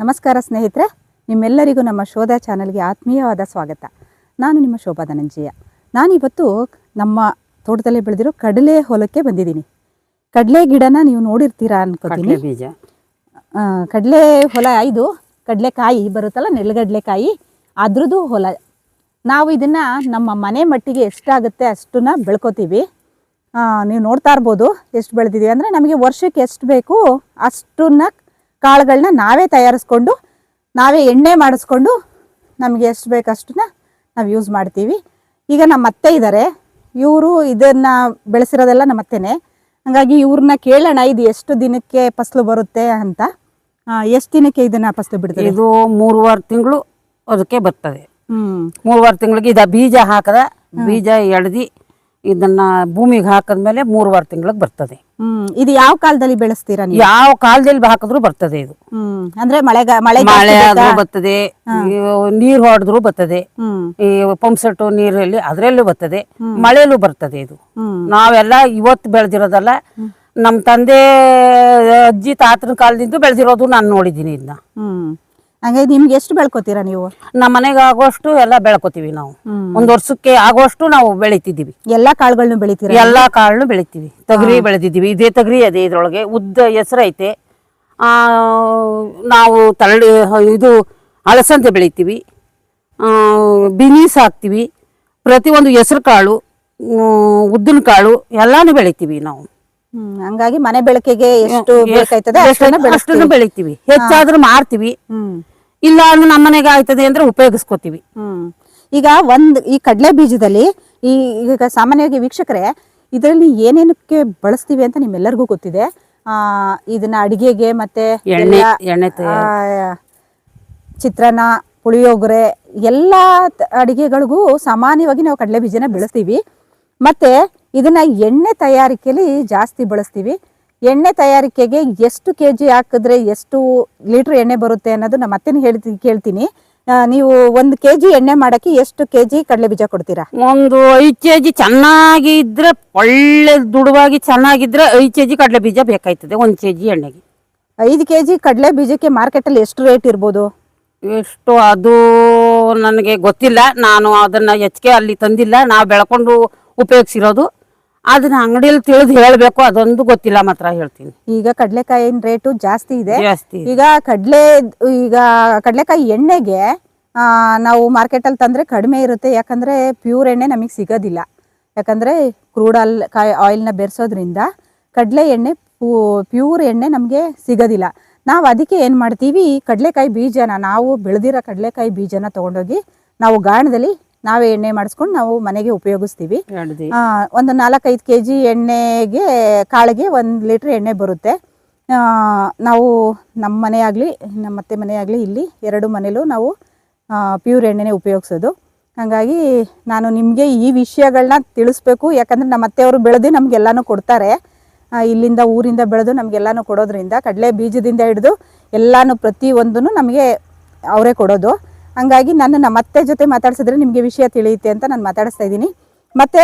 ನಮಸ್ಕಾರ ಸ್ನೇಹಿತರೆ ನಿಮ್ಮೆಲ್ಲರಿಗೂ ನಮ್ಮ ಶೋಧ ಚಾನಲ್ಗೆ ಆತ್ಮೀಯವಾದ ಸ್ವಾಗತ. ನಾನು ನಿಮ್ಮ ಶೋಭಾ ಧನಂಜಯ. ನಾನಿವತ್ತು ನಮ್ಮ ತೋಟದಲ್ಲಿ ಬೆಳೆದಿರೋ ಕಡಲೆ ಹೊಲಕ್ಕೆ ಬಂದಿದ್ದೀನಿ. ಕಡಲೆ ಗಿಡನ ನೀವು ನೋಡಿರ್ತೀರಾ ಅನ್ಕೋತೀನಿ. ಕಡಲೆ ಬೀಜ. ಕಡಲೆ ಹೊಲ ಇದು ಕಡಲೆಕಾಯಿ ಬರುತ್ತಲ್ಲ ನೆಲಗಡಲೆಕಾಯಿ ಅದ್ರದ್ದು ಹೊಲ. ನಾವು ಇದನ್ನ ನಮ್ಮ ಮನೆ ಮಟ್ಟಿಗೆ ಎಷ್ಟಾಗುತ್ತೆ ಅಷ್ಟನ್ನ ಬೆಳ್ಕೋತೀವಿ. ನೀವು ನೋಡ್ತಾ ಇರ್ಬೋದು ಎಷ್ಟು ಬೆಳೆದಿದ್ದೀವಿ ಅಂದರೆ ನಮಗೆ ವರ್ಷಕ್ಕೆ ಎಷ್ಟು ಬೇಕು ಅಷ್ಟನ್ನ ಕಾಳುಗಳನ್ನ ನಾವೇ ತಯಾರಿಸ್ಕೊಂಡು ನಾವೇ ಎಣ್ಣೆ ಮಾಡಿಸ್ಕೊಂಡು ನಮಗೆ ಎಷ್ಟು ಬೇಕು ಅಷ್ಟನ್ನ ನಾವು ಯೂಸ್ ಮಾಡ್ತೀವಿ. ಈಗ ನಮ್ಮ ಅತ್ತೆ ಇದ್ದಾರೆ ಇವರು ಇದನ್ನ ಬೆಳೆಸಿರೋದೆಲ್ಲ ನಮ್ಮ ಅತ್ತೆನೇ. ಹಾಗಾಗಿ ಇವ್ರನ್ನ ಕೇಳೋಣ ಇದು ಎಷ್ಟು ದಿನಕ್ಕೆ ಫಸಲು ಬರುತ್ತೆ ಅಂತ. ಎಷ್ಟು ದಿನಕ್ಕೆ ಇದನ್ನ ಫಸಲು ಬಿಡ್ತೀವಿ ಇದು ಮೂರುವಾರು ತಿಂಗಳು ಅದಕ್ಕೆ ಬರ್ತದೆ. ಮೂರುವಾರು ತಿಂಗಳಿಗೆ ಇದು ಬೀಜ ಹಾಕದ ಬೀಜ ಎಳ್ದಿ ಇದನ್ನ ಭೂಮಿಗೆ ಹಾಕದ್ಮೇಲೆ ವಾರ ತಿಂಗಳಿಗೆ ಬರ್ತದೆ. ಹ್ಮ್ ಇದು ಯಾವ ಕಾಲದಲ್ಲಿ ಬೆಳೆಸ್ತೀರಾ ನೀವು? ಯಾವ ಕಾಲದಲ್ಲಿ ಹಾಕಿದ್ರು ಬರ್ತದೆ ಇದು. ಹ್ಮ್ ಅಂದ್ರೆ ಮಳೆಗ ಮಳೆ ಮಳೆ ಆದ್ರೂ ಬರ್ತದೆ ನೀರು ಹೊಡೆದ್ರು ಬರ್ತದೆ ಈ ಪಂಪ್ ಸೆಟ್ ನೀರಲ್ಲಿ ಅದ್ರಲ್ಲೂ ಬರ್ತದೆ ಮಳೆಯಲ್ಲೂ ಬರ್ತದೆ ಇದು. ನಾವೆಲ್ಲ ಇವತ್ತು ಬೆಳೆದಿರೋದಲ್ಲ ನಮ್ ತಂದೆ ಅಜ್ಜಿ ತಾತನ ಕಾಲದಿಂದ ಬೆಳೆದಿರೋದು ನಾನು ನೋಡಿದ್ದೀನಿ ಇದನ್ನ ಹಂಗಾಗಿ ನಿಮ್ಗೆ ಎಷ್ಟು ಬೆಳ್ಕೊತೀರಾ ನೀವು? ನಮ್ಮ ಮನೆಗೆ ಆಗೋಷ್ಟು ಎಲ್ಲ ಬೆಳ್ಕೊತೀವಿ ನಾವು. ಒಂದು ವರ್ಷಕ್ಕೆ ಆಗೋಷ್ಟು ನಾವು ಬೆಳಿತಿದ್ದೀವಿ. ಎಲ್ಲಾ ಕಾಳುಗಳನ್ನು ಬೆಳಿತೀರಾ ಎಲ್ಲಾ ಕಾಳನ್ನು ಬೆಳಿತೀವಿ. ತೊಗರಿ ಬೆಳೆದಿದ್ದೀವಿ. ಇದೇ ತೊಗರಿ ಅದೇ ಇದ್ರೊಳಗೆ ಉದ್ದ ಹೆಸರು ಐತೆ. ಆ, ನಾವು ತರಳಿ ಇದು ಅಲಸಂದೆ ಬೆಳಿತೀವಿ. ಬಿನೀಸ್ ಹಾಕ್ತೀವಿ ಪ್ರತಿಯೊಂದು ಹೆಸರು ಕಾಳು ಉದ್ದಿನ ಕಾಳು ಎಲ್ಲಾನು ಬೆಳಿತೀವಿ ನಾವು. ಹಂಗಾಗಿ ಮನೆ ಬೆಳಕಿಗೆ ಎಷ್ಟು ಬೇಕಾಯ್ತದೆ ಅಷ್ಟನ್ನ ಬೆಳಿತೀವಿ. ಹೆಚ್ಚಾದ್ರೂ ಮಾರ್ತೀವಿ. ಹ್ಮ್. ಇಲ್ಲ ಅಂದ್ರೆ ನಮ್ಮ ಮನೆಗೆ ಆಯ್ತದೆ ಅಂದ್ರೆ ಉಪಯೋಗಿಸ್ಕೋತೀವಿ. ಹ್ಮ್. ಈಗ ಒಂದ್ ಈ ಕಡಲೆ ಬೀಜದಲ್ಲಿ ಈ ಈಗ ಸಾಮಾನ್ಯವಾಗಿ ವೀಕ್ಷಕರೇ ಇದರಲ್ಲಿ ಏನೇನಕ್ಕೆ ಬಳಸ್ತೀವಿ ಅಂತ ನಿಮ್ಮೆಲ್ಲರಿಗೂ ಗೊತ್ತಿದೆ. ಆ ಇದನ್ನ ಅಡಿಗೆಗೆ ಮತ್ತೆ ಎಣ್ಣೆ ಎಲ್ಲ, ಎಣ್ಣೆ ಆ, ಚಿತ್ರಾನ್ನ ಪುಳಿಯೋಗರೆ ಎಲ್ಲಾ ಅಡಿಗೆಗಳಿಗೂ ಸಾಮಾನ್ಯವಾಗಿ ನಾವು ಕಡಲೆ ಬೀಜನ ಬೆಳೆಸ್ತೀವಿ. ಮತ್ತೆ ಇದನ್ನ ಎಣ್ಣೆ ತಯಾರಿಕೆಯಲ್ಲಿ ಜಾಸ್ತಿ ಬಳಸ್ತೀವಿ. ಎಣ್ಣೆ ತಯಾರಿಕೆಗೆ ಎಷ್ಟು ಕೆ ಜಿ ಹಾಕಿದ್ರೆ ಎಷ್ಟು ಲೀಟ್ರ್ ಎಣ್ಣೆ ಬರುತ್ತೆ ಅನ್ನೋದು ನಮ್ಮ ಅತ್ತೆನ ಹೇಳ್ತೀನಿ ಕೇಳ್ತೀನಿ ನೀವು ಒಂದು ಕೆ ಜಿ ಎಣ್ಣೆ ಮಾಡಕ್ಕೆ ಎಷ್ಟು ಕೆ ಜಿ ಕಡಲೆ ಬೀಜ ಕೊಡ್ತೀರಾ? ಒಂದು ಐದು ಕೆ ಜಿ ಚೆನ್ನಾಗಿ ಇದ್ರೆ ಒಳ್ಳೆ ದುಡುವಾಗಿ ಚೆನ್ನಾಗಿದ್ರೆ ಐದು ಕೆ ಜಿ ಕಡಲೆ ಬೀಜ ಬೇಕಾಯ್ತದೆ ಒಂದು ಕೆ ಜಿ ಎಣ್ಣೆಗೆ. ಐದು ಕೆ ಜಿ ಕಡಲೆ ಬೀಜಕ್ಕೆ ಮಾರ್ಕೆಟಲ್ಲಿ ಎಷ್ಟು ರೇಟ್ ಇರ್ಬೋದು? ಎಷ್ಟು ಅದು ನನಗೆ ಗೊತ್ತಿಲ್ಲ. ನಾನು ಅದನ್ನ ಹೆಚ್ಚಿಗೆ ಅಲ್ಲಿ ತಂದಿಲ್ಲ. ನಾವು ಬೆಳ್ಕೊಂಡು ಉಪಯೋಗಿಸಿರೋದು ಅದನ್ನ ಅಂಗಡಿಯಲ್ಲಿ ತಿಳಿದು ಹೇಳ್ಬೇಕು ಅದೊಂದು ಗೊತ್ತಿಲ್ಲ ಮಾತ್ರ ಹೇಳ್ತೀನಿ. ಈಗ ಕಡ್ಲೆಕಾಯಿ ರೇಟು ಜಾಸ್ತಿ ಇದೆ. ಜಾಸ್ತಿ ಈಗ ಕಡ್ಲೆ ಈಗ ಕಡ್ಲೆಕಾಯಿ ಎಣ್ಣೆಗೆ ಆ, ನಾವು ಮಾರ್ಕೆಟಲ್ಲಿ ತಂದ್ರೆ ಕಡಿಮೆ ಇರುತ್ತೆ. ಯಾಕಂದ್ರೆ ಪ್ಯೂರ್ ಎಣ್ಣೆ ನಮಗೆ ಸಿಗೋದಿಲ್ಲ. ಯಾಕಂದ್ರೆ ಕ್ರೂಡ್ ಆಲ್ ಕಾಯಿ ಆಯಿಲ್ನ ಬೆರೆಸೋದ್ರಿಂದ ಕಡಲೆ ಎಣ್ಣೆ ಪ್ಯೂರ್ ಎಣ್ಣೆ ನಮಗೆ ಸಿಗೋದಿಲ್ಲ. ನಾವು ಅದಕ್ಕೆ ಏನು ಮಾಡ್ತೀವಿ ಕಡಲೆಕಾಯಿ ಬೀಜನ ನಾವು ಬೆಳೆದಿರೋ ಕಡಲೆಕಾಯಿ ಬೀಜನ ತೊಗೊಂಡೋಗಿ ನಾವು ಗಾಣದಲ್ಲಿ ನಾವೇ ಎಣ್ಣೆ ಮಾಡಿಸ್ಕೊಂಡು ನಾವು ಮನೆಗೆ ಉಪಯೋಗಿಸ್ತೀವಿ. ಒಂದು ನಾಲ್ಕೈದು ಕೆ ಜಿ ಎಣ್ಣೆಗೆ ಕಾಳಿಗೆ ಒಂದು ಲೀಟ್ರ್ ಎಣ್ಣೆ ಬರುತ್ತೆ. ನಾವು ನಮ್ಮ ಮನೆ ಆಗಲಿ ನಮ್ಮ ಅತ್ತೆ ಮನೆ ಆಗಲಿ ಇಲ್ಲಿ ಎರಡು ಮನೇಲೂ ನಾವು ಪ್ಯೂರ್ ಎಣ್ಣೆನೇ ಉಪಯೋಗಿಸೋದು. ಹಾಗಾಗಿ ನಾನು ನಿಮಗೆ ಈ ವಿಷಯಗಳನ್ನ ತಿಳಿಸ್ಬೇಕು. ಯಾಕಂದರೆ ನಮ್ಮ ಅತ್ತೆಯವರು ಬೆಳೆದು ನಮಗೆಲ್ಲನೂ ಕೊಡ್ತಾರೆ. ಇಲ್ಲಿಂದ ಊರಿಂದ ಬೆಳೆದು ನಮಗೆಲ್ಲನೂ ಕೊಡೋದ್ರಿಂದ ಕಡಲೆ ಬೀಜದಿಂದ ಹಿಡಿದು ಎಲ್ಲನೂ ಪ್ರತಿಯೊಂದೂ ನಮಗೆ ಅವರೇ ಕೊಡೋದು. ಹಂಗಾಗಿ ನಾನು ಮತ್ತೆ ಅತ್ತೆ ಜೊತೆ ಮಾತಾಡ್ಸಿದ್ರೆ ನಿಮಗೆ ವಿಷಯ ತಿಳಿಯುತ್ತೆ ಅಂತ ನಾನು ಮಾತಾಡಿಸ್ತಾ ಇದ್ದೀನಿ. ಮತ್ತೆ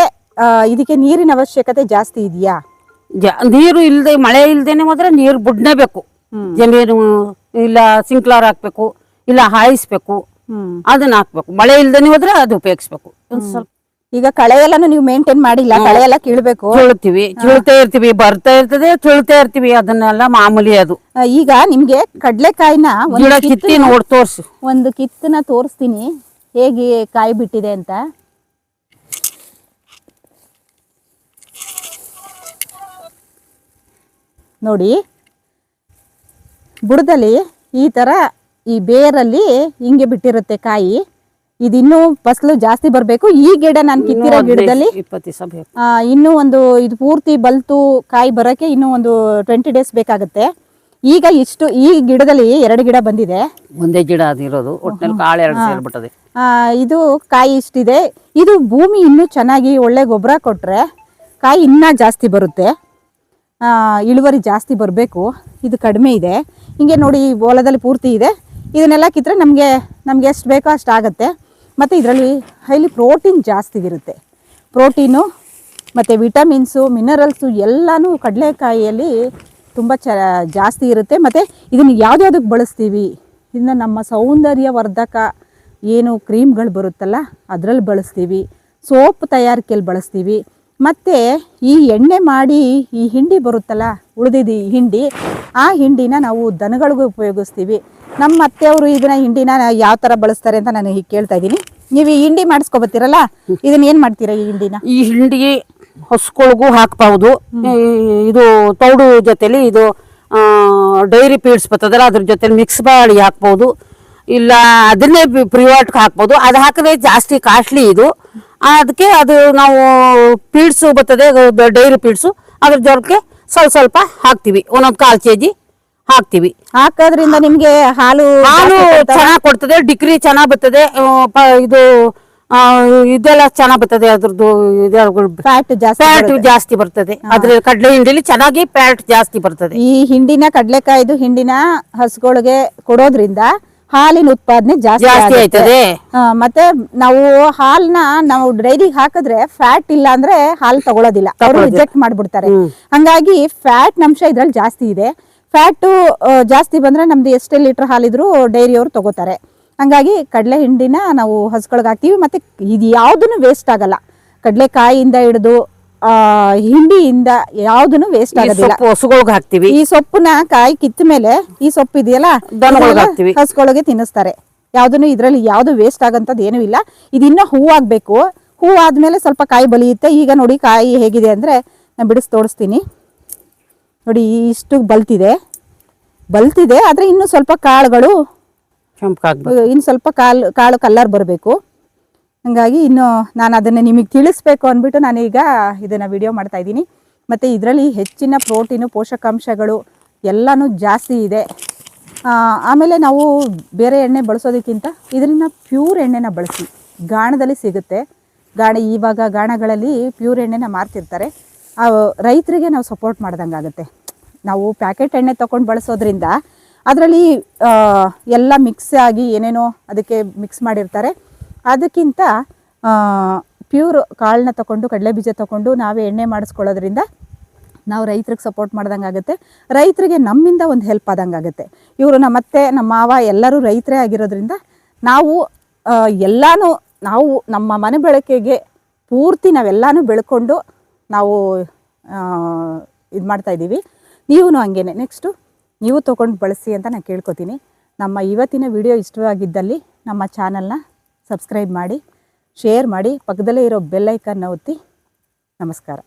ಇದಕ್ಕೆ ನೀರಿನ ಅವಶ್ಯಕತೆ ಜಾಸ್ತಿ ಇದೆಯಾ? ನೀರು ಇಲ್ಲದೆ ಮಳೆ ಇಲ್ಲದೇನೆ ಹೋದ್ರೆ ನೀರು ಬಿಡ್ನೇಬೇಕು. ಬೇಕು ಜಮೀನು ಇಲ್ಲ ಸಿಂಕ್ಲಾರ್ ಹಾಕ್ಬೇಕು ಇಲ್ಲ ಹಾಯಿಸ್ಬೇಕು ಅದನ್ನ ಹಾಕ್ಬೇಕು. ಮಳೆ ಇಲ್ದೇನೆ ಹೋದ್ರೆ ಅದು ಉಪಯೋಗಿಸ್ಬೇಕು. ಒಂದ್ ಸ್ವಲ್ಪ ಈಗ ಕಳೆ ಎಲ್ಲಾನು ನೀವು ಮೇಂಟೈನ್ ಮಾಡಿಲ್ಲ ಕಳೆ ಎಲ್ಲ ಕೀಳ್ಬೇಕು. ಚುಳ್ತೀವಿ ಚುಳ್ತಾ ಇರ್ತೀವಿ ಬರ್ತಾ ಇರ್ತದೆ ಚುಳ್ತಾ ಇರ್ತೀವಿ ಅದನ್ನೆಲ್ಲ ಮಾಮೂಲಿ ಅದು. ಈಗ ನಿಮ್ಗೆ ಕಡ್ಲೆಕಾಯಿನ ಗಿಡ ಕಿತ್ತು- ಕಿತ್ತಿ ನೋಡಿ ತೋರ್ಸು. ಒಂದು ಕಿತ್ತನ ತೋರಿಸ್ತೀನಿ. ಹೇಗೆ ಕಾಯಿ ಬಿಟ್ಟಿದೆ ಅಂತ. ನೋಡಿ. ಬುಡದಲ್ಲಿ ಈ ತರ ಈ ಬೇರಲ್ಲಿ ಹಿಂಗೆ ಬಿಟ್ಟಿರುತ್ತೆ ಕಾಯಿ. ಇದಿನ್ನೂ ಫಸಲು ಜಾಸ್ತಿ ಬರಬೇಕು. ಈ ಗಿಡ ನಾನು ಕಿತ್ತಿರೋ ಗಿಡದಲ್ಲಿ ಇನ್ನೂ ಒಂದು ಇದು ಪೂರ್ತಿ ಬಲ್ತು ಕಾಯಿ ಬರೋಕ್ಕೆ ಇನ್ನೂ ಒಂದು ಟ್ವೆಂಟಿ ಡೇಸ್ ಬೇಕಾಗುತ್ತೆ. ಈಗ ಇಷ್ಟು ಈ ಗಿಡದಲ್ಲಿ ಎರಡು ಗಿಡ ಬಂದಿದೆ. ಒಂದೇ ಗಿಡ ಅದಿರೋದು ಒಟ್ಟಿನಲ್ಲಿ ಕಾಳು ಎರಡು ಸೇರ್ಬಿಟ್ಟದೆ. ಆ, ಇದು ಕಾಯಿ ಇಷ್ಟಿದೆ. ಇದು ಭೂಮಿ ಇನ್ನೂ ಚೆನ್ನಾಗಿ ಒಳ್ಳೆ ಗೊಬ್ಬರ ಕೊಟ್ಟರೆ ಕಾಯಿ ಇನ್ನೂ ಜಾಸ್ತಿ ಬರುತ್ತೆ. ಆ, ಇಳುವರಿ ಜಾಸ್ತಿ ಬರಬೇಕು. ಇದು ಕಡಿಮೆ ಇದೆ. ಹಿಂಗೆ ನೋಡಿ ಹೊಲದಲ್ಲಿ ಪೂರ್ತಿ ಇದೆ. ಇದನ್ನೆಲ್ಲ ಕಿತ್ತರೆ ನಮಗೆ ನಮ್ಗೆ ಎಷ್ಟು ಬೇಕೋ ಅಷ್ಟಾಗತ್ತೆ ಆಗುತ್ತೆ. ಮತ್ತು ಇದರಲ್ಲಿ ಹೈಲಿ ಪ್ರೋಟೀನ್ ಜಾಸ್ತಿ ಇರುತ್ತೆ. ಪ್ರೋಟೀನು ಮತ್ತು ವಿಟಮಿನ್ಸು, ಮಿನರಲ್ಸು ಎಲ್ಲನೂ ಕಡಲೆಕಾಯಿಯಲ್ಲಿ ತುಂಬ ಚ ಜಾಸ್ತಿ ಇರುತ್ತೆ. ಮತ್ತು ಇದನ್ನು ಯಾವುದ್ಯಾವ್ದಕ್ಕೆ ಬಳಸ್ತೀವಿ? ಇದನ್ನು ನಮ್ಮ ಸೌಂದರ್ಯವರ್ಧಕ ಏನು ಕ್ರೀಮ್ಗಳು ಬರುತ್ತಲ್ಲ, ಅದರಲ್ಲಿ ಬಳಸ್ತೀವಿ. ಸೋಪ್ ತಯಾರಿಕೆಯಲ್ಲಿ ಬಳಸ್ತೀವಿ. ಮತ್ತು ಈ ಎಣ್ಣೆ ಮಾಡಿ ಈ ಹಿಂಡಿ ಬರುತ್ತಲ್ಲ ಉಳಿದಿದ್ದು ಈ ಹಿಂಡಿ, ಆ ಹಿಂಡಿನ ನಾವು ದನಗಳಿಗೂ ಉಪಯೋಗಿಸ್ತೀವಿ. ನಮ್ಮ ಅತ್ತೆಯವರು ಇದನ್ನ ಹಿಂಡಿನ ಯಾವ ತರ ಬಳಸ್ತಾರೆ ಅಂತ ನಾನು ಕೇಳ್ತಾ ಇದ್ದೀನಿ. ನೀವು ಈ ಹಿಂಡಿ ಮಾಡಿಸ್ಕೊಬತ್ತೀರಲ್ಲ, ಇದನ್ನ ಏನು ಮಾಡ್ತೀರಾ ಈ ಹಿಂಡಿನ? ಈ ಹಿಂಡಿ ಹೊಸ್ಕೊಳಗೂ ಹಾಕ್ಬಹುದು ಇದು ತೌಡು ಜೊತೆಲಿ ಇದು ಡೈರಿ ಪೀಡ್ಸ್ ಬರ್ತದಲ್ಲ, ಅದ್ರ ಜೊತೆ ಮಿಕ್ಸ್ ಮಾಡಿ ಹಾಕ್ಬೋದು ಇಲ್ಲ, ಅದನ್ನೇ ಪ್ರಿವಾಟ್ಗೆ ಹಾಕ್ಬೋದು ಅದು ಹಾಕಿದ್ರೆ ಜಾಸ್ತಿ ಕಾಸ್ಟ್ಲಿ ಇದು. ಅದಕ್ಕೆ ಅದು ನಾವು ಪೀಡ್ಸು ಬರ್ತದೆ ಡೈರಿ ಪೀಡ್ಸು. ಅದ್ರ ಜೊತೆ ಸ್ವಲ್ಪ ಸ್ವಲ್ಪ ಹಾಕ್ತಿವಿ. ಒಂದೊಂದು ಕಾಲು ಕೆ ಜಿ ಹಾಕ್ತಿವಿ. ಹಾಕೋದ್ರಿಂದ ನಿಮ್ಗೆ ಹಾಲು ಹಾಲು ಚೆನ್ನಾಗಿ ಕೊಡ್ತದೆ ಡಿಗ್ರಿ ಚೆನ್ನಾಗ್ ಬರ್ತದೆ ಆ, ಪ- ಇದು ಆ, ಇದೆಲ್ಲ ಚೆನ್ನಾಗ್ ಬರ್ತದೆ ಅದ್ರದ್ದು ಫ್ಯಾಟ್ ಜಾಸ್ತಿ ಫ್ಯಾಟ್ ಜಾಸ್ತಿ ಬರ್ತದೆ. ಅದ್ರ ಕಡ್ಲೆ ಹಿಂಡಿಲಿ ಚೆನ್ನಾಗಿ ಫ್ಯಾಟ್ ಜಾಸ್ತಿ ಬರ್ತದೆ. ಈ ಹಿಂಡಿನ ಕಡ್ಲೆಕಾಯ್ದು ಹಿಂಡಿನ ಹಸುಗಳಿಗೆ ಕೊಡೋದ್ರಿಂದ ಹಾಲಿನ ಉತ್ಪಾದನೆ ಜಾಸ್ತಿ ಜಾಸ್ತಿ ಆಗುತ್ತೆ. ಆಯ್ತದೆ. ಆ, ಮತ್ತೆ ನಾವು ಹಾಲ್ನ ನಾವು ಡೈರಿಗೆ ಹಾಕಿದ್ರೆ ಫ್ಯಾಟ್ ಇಲ್ಲ ಅಂದ್ರೆ ಹಾಲು ತಗೊಳೋದಿಲ್ಲ. ಅವರು ರಿಜೆಕ್ಟ್ ಮಾಡ್ಬಿಡ್ತಾರೆ. ಹಂಗಾಗಿ ಫ್ಯಾಟ್ ಅಂಶ ಇದ್ರಲ್ಲಿ ಜಾಸ್ತಿ ಇದೆ. ಫ್ಯಾಟು ಜಾಸ್ತಿ ಬಂದರೆ ನಮ್ದು ಎಷ್ಟೇ ಲೀಟರ್ ಹಾಲಿದ್ರು ಡೈರಿಯವರು ತಗೋತಾರೆ. ಹಂಗಾಗಿ ಕಡಲೆ ಹಿಂಡಿನ ನಾವು ಹಸುಗಳಿಗೆ ಹಾಕ್ತೀವಿ ಮತ್ತೆ ಇದು ಯಾವುದನ್ನು ವೇಸ್ಟ್ ಆಗಲ್ಲ. ಕಡಲೆಕಾಯಿಯಿಂದ ಹಿಡಿದು ಆ, ಹಿಂಡಿಯಿಂದ ಯಾವುದನ್ನು ವೇಸ್ಟ್ ಆಗೋದಿಲ್ಲ. ಹಸುಗಳಿಗೆ ಹಾಕ್ತಿವಿ. ಈ ಸೊಪ್ಪನ್ನ ಕಾಯಿ ಕಿತ್ತ ಮೇಲೆ ಈ ಸೊಪ್ಪು ಇದೆಯಲ್ಲ. ಹಸುಗಳಿಗೆ ತಿನ್ನಿಸ್ತಾರೆ. ಯಾವ್ದನ್ನು ಇದ್ರಲ್ಲಿ ಯಾವ್ದು ವೇಸ್ಟ್ ಆಗಂತದ್ದು ಏನೂ ಇಲ್ಲ. ಇದು ಹೂವು ಹೂವಾಗಬೇಕು ಹೂವು ಆದ್ಮೇಲೆ ಸ್ವಲ್ಪ ಕಾಯಿ ಬಲಿಯುತ್ತೆ ಈಗ ನೋಡಿ ಕಾಯಿ ಹೇಗಿದೆ ಅಂದ್ರೆ ನಾನು ಬಿಡಿಸಿ ತೋರಿಸ್ತೀನಿ. ನೋಡಿ ಇಷ್ಟು ಬಲ್ತಿದೆ. ಬಲ್ತಿದೆ ಆದ್ರೆ ಇನ್ನು ಸ್ವಲ್ಪ ಕಾಳುಗಳು ಇನ್ನು ಸ್ವಲ್ಪ ಕಾಳು ಕಾಳು ಕಲ್ಲರ್ ಬರಬೇಕು. ಹಾಗಾಗಿ ಇನ್ನು ನಾನು ಅದನ್ನು ನಿಮಗೆ ತಿಳಿಸ್ಬೇಕು ಅಂದ್ಬಿಟ್ಟು ನಾನೀಗ ಇದನ್ನು ವಿಡಿಯೋ ಮಾಡ್ತಾ ಇದ್ದೀನಿ. ಮತ್ತು ಇದರಲ್ಲಿ ಹೆಚ್ಚಿನ ಪ್ರೋಟೀನು ಪೋಷಕಾಂಶಗಳು ಎಲ್ಲನೂ ಜಾಸ್ತಿ ಇದೆ. ಆಮೇಲೆ ನಾವು ಬೇರೆ ಎಣ್ಣೆ ಬಳಸೋದಕ್ಕಿಂತ ಇದರಿಂದ ಪ್ಯೂರ್ ಎಣ್ಣೆನ ಬಳಸಿ. ಗಾಣದಲ್ಲಿ ಸಿಗುತ್ತೆ. ಗಾಣ ಇವಾಗ ಗಾಣಗಳಲ್ಲಿ ಪ್ಯೂರ್ ಎಣ್ಣೆನ ಮಾರ್ತಿರ್ತಾರೆ. ರೈತರಿಗೆ ನಾವು ಸಪೋರ್ಟ್ ಮಾಡ್ದಂಗೆ ಆಗುತ್ತೆ. ನಾವು ಪ್ಯಾಕೆಟ್ ಎಣ್ಣೆ ತೊಗೊಂಡು ಬಳಸೋದ್ರಿಂದ ಅದರಲ್ಲಿ ಎಲ್ಲ ಮಿಕ್ಸ್ ಆಗಿ ಏನೇನೋ ಅದಕ್ಕೆ ಮಿಕ್ಸ್ ಮಾಡಿರ್ತಾರೆ. ಅದಕ್ಕಿಂತ ಪ್ಯೂರ್ ಕಾಳನ್ನ ತೊಗೊಂಡು ಕಡಲೆ ಬೀಜ ತೊಗೊಂಡು ನಾವೇ ಎಣ್ಣೆ ಮಾಡಿಸ್ಕೊಳ್ಳೋದ್ರಿಂದ ನಾವು ರೈತರಿಗೆ ಸಪೋರ್ಟ್ ಮಾಡ್ದಂಗೆ ಆಗುತ್ತೆ. ರೈತರಿಗೆ ನಮ್ಮಿಂದ ಒಂದು ಹೆಲ್ಪ್ ಆದಂಗೆ ಆಗುತ್ತೆ. ಇವರು ನಮ್ಮ ಅತ್ತೆ ನಮ್ಮ ಮಾವ ಎಲ್ಲರೂ ರೈತರೇ ಆಗಿರೋದ್ರಿಂದ ನಾವು ಆ, ಎಲ್ಲಾನು ನಾವು ನಮ್ಮ ಮನೆ ಬಳಕೆಗೆ ಪೂರ್ತಿ ನಾವೆಲ್ಲಾನು ಬೆಳ್ಕೊಂಡು ನಾವು ಇದು ಮಾಡ್ತಾ ಇದ್ದೀವಿ. ನೀವು ಹಂಗೇನೆ. ನೆಕ್ಸ್ಟು ನೀವು ತೊಗೊಂಡು ಬಳಸಿ ಅಂತ ನಾನು ಕೇಳ್ಕೊತೀನಿ. ನಮ್ಮ ಇವತ್ತಿನ ವಿಡಿಯೋ ಇಷ್ಟವಾಗಿದ್ದಲ್ಲಿ ನಮ್ಮ ಚಾನಲ್ನ ಸಬ್ಸ್ಕ್ರೈಬ್ ಮಾಡಿ, ಶೇರ್ ಮಾಡಿ, ಪಕ್ಕದಲ್ಲೇ ಇರೋ ಬೆಲ್ಲೈಕನ್ನ ಒತ್ತಿ. ನಮಸ್ಕಾರ.